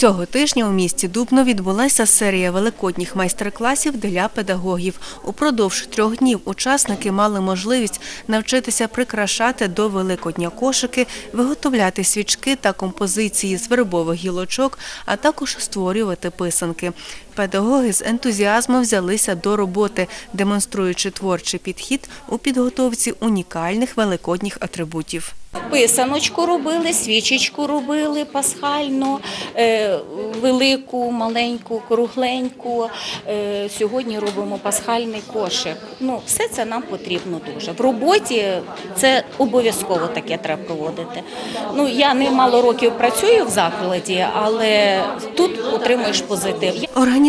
Цього тижня у місті Дубно відбулася серія великодніх майстер-класів для педагогів. Упродовж трьох днів учасники мали можливість навчитися прикрашати до Великодня кошики, виготовляти свічки та композиції з вербових гілочок, а також створювати писанки. Педагоги з ентузіазмом взялися до роботи, демонструючи творчий підхід у підготовці унікальних великодніх атрибутів. Писаночку робили, свічечку робили пасхальну, е, велику, маленьку, кругленьку. Е, Сьогодні робимо пасхальний кошик. Ну, все це нам потрібно дуже. В роботі це обов'язково таке треба проводити. Ну, я не мало років працюю в закладі, але тут отримуєш позитив.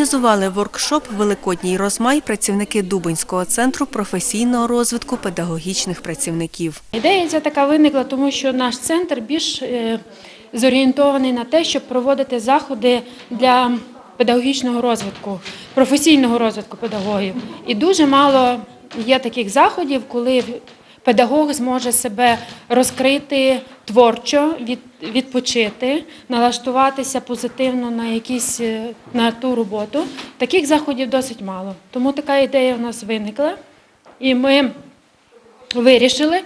Організували воркшоп Великодній розмай працівники Дубинського центру професійного розвитку педагогічних працівників. Ідея ця така виникла, тому що наш центр більш е, зорієнтований на те, щоб проводити заходи для педагогічного розвитку, професійного розвитку педагогів. І дуже мало є таких заходів, коли педагог зможе себе розкрити творчо, відпочити, налаштуватися позитивно на якісь е, на ту роботу. Таких заходів досить мало. Тому така ідея в нас виникла. І ми вирішили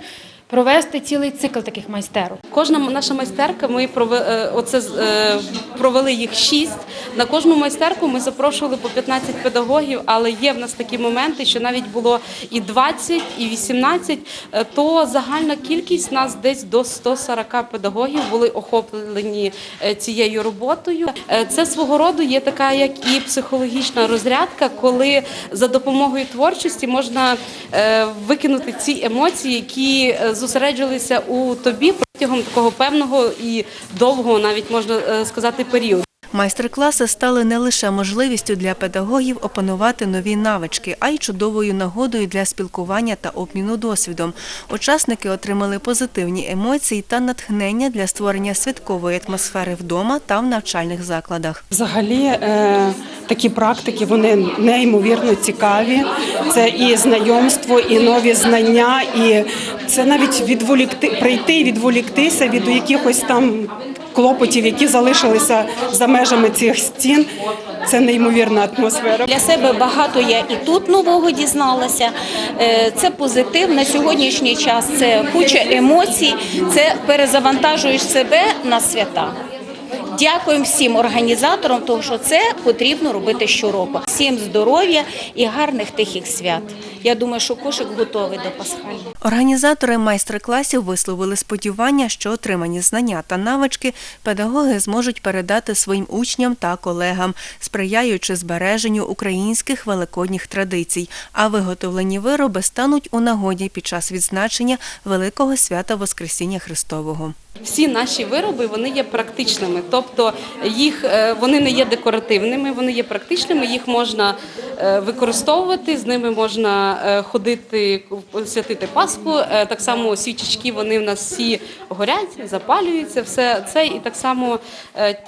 провести цілий цикл таких майстерок. Кожна наша майстерка, ми провели, оце, е, провели їх шість. На кожну майстерку ми запрошували по 15 педагогів, але є в нас такі моменти, що навіть було і 20, і 18, е, то загальна кількість нас десь до 140 педагогів були охоплені е, цією роботою. Е, Це свого роду є така, як і психологічна розрядка, коли за допомогою творчості можна е, викинути ці емоції, які зосереджувалися у тобі протягом такого певного і довгого, навіть можна е, сказати, періоду. Майстер-класи стали не лише можливістю для педагогів опанувати нові навички, а й чудовою нагодою для спілкування та обміну досвідом. Учасники отримали позитивні емоції та натхнення для створення святкової атмосфери вдома та в навчальних закладах. Взагалі е, такі практики вони неймовірно цікаві. Це і знайомство, і нові знання, і це навіть відволікти прийти, відволіктися від якихось там клопотів, які залишилися за межами цих стін. Це неймовірна атмосфера. Для себе багато я і тут нового дізналася. Е, Це позитив на сьогоднішній час. Це куча емоцій, це перезавантажуєш себе на свята. Дякуємо всім організаторам, тому що це потрібно робити щороку. Всім здоров'я і гарних тихих свят. Я думаю, що кошик готовий до пасхального. Організатори майстер-класів висловили сподівання, що отримані знання та навички педагоги зможуть передати своїм учням та колегам, сприяючи збереженню українських великодніх традицій, а виготовлені вироби стануть у нагоді під час відзначення Великого свята Воскресіння Христового. Всі наші вироби вони є практичними, тобто їх е, вони не є декоративними, вони є практичними. Їх можна використовувати, з ними можна е, ходити святити Пасху. Е, Так само свічечки вони в нас всі горять, запалюються. Все це і так само е,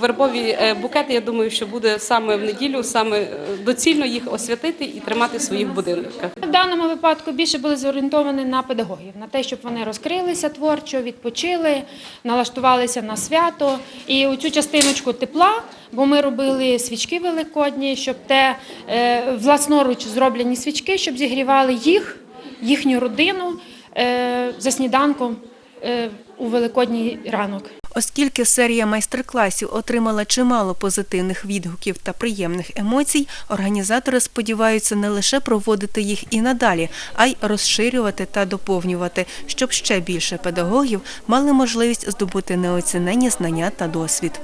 вербові е, букети. Я думаю, що буде саме в неділю, саме е, доцільно їх освятити і тримати в своїх будинках. В даному випадку більше були зорієнтовані на педагогів, на те, щоб вони розкрилися творчо, відпочили, налаштувалися на свято. І у цю частиночку тепла, бо ми робили свічки великодні, щоб те е, власноруч зроблені свічки, щоб зігрівали їх, їхню родину е, за сніданком е, у великодній ранок. Оскільки серія майстер-класів отримала чимало позитивних відгуків та приємних емоцій, організатори сподіваються не лише проводити їх і надалі, а й розширювати та доповнювати, щоб ще більше педагогів мали можливість здобути неоцінені знання та досвід.